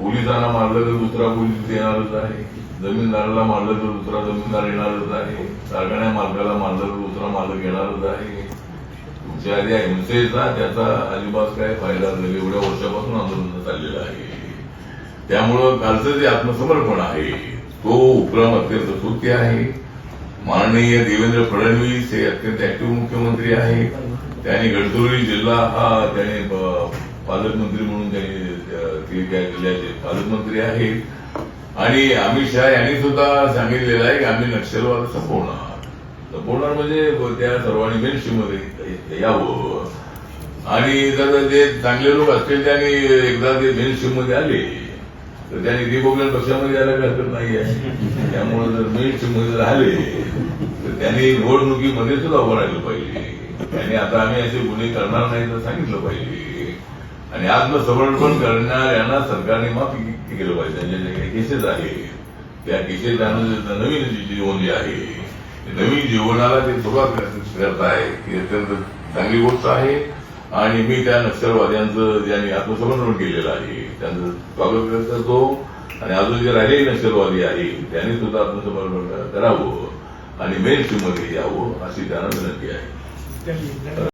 पोलिसांना मारलं तर दुसरा पोलीस येणारच आहे. जमीनदाराला मारलं तर दुसरा जमीनदार येणारच आहे. कारखान्या मालकाला मारलं तर दुसरा मालक येणारच आहे. तुमच्या या हिंसेचा त्याचा अजिबात काय फायदा झाला एवढ्या वर्षापासून आंदोलन चाललेलं आहे. त्यामुळं कालचं जे आत्मसमर्पण आहे तो उपक्रम अत्यंत स्तुत्य आहे. माननीय देवेंद्र फडणवीस हे अत्यंत ऍक्टिव्ह मुख्यमंत्री आहेत. त्यांनी गडचिरोली जिल्हा हा त्याने पालकमंत्री म्हणून त्यांनी ते त्या जिल्ह्याचे पालकमंत्री आहेत. आणि अमित शहा यांनी सुद्धा सांगितलेलं आहे की आम्ही नक्षलवाद संपवणार. संपवणार म्हणजे त्या सर्वांनी मेनस्ट्रीममध्ये यावं. आणि जर जे चांगले लोक असतील त्यांनी एकदा ते मेन मध्ये आले तर त्यांनी रिपब्लिकन पक्षामध्ये यायला काही हरकत नाही आहे. त्यामुळे जर मेन मध्ये जर आले तर त्यांनी निवडणुकीमध्ये सुद्धा उभं राहिलं पाहिजे. आणि आता आम्ही असे गुन्हे करणार नाही तर सांगितलं पाहिजे. आणि आत्मसमर्पण करणाऱ्यांना सरकारने माफी केलं पाहिजे? त्यांच्या ज्या काही केसेस आहेत. त्या केसेस नवीन जीवन जे आहे नवीन जीवनाला ते सुरुवात कर- करत आहे. ही अत्यंत चांगली गोष्ट आहे. आणि मी त्या नक्षलवाद्यांचं ज्यांनी आत्मसमर्पण केलेलं आहे त्यांचं स्वागत करतो आणि अजून जे राहिलेले नक्षलवादी आहे त्यांनी सुद्धा आत्मसमर्पण करावं. आणि मेन मध्ये यावं अशी त्यांना विनंती आहे.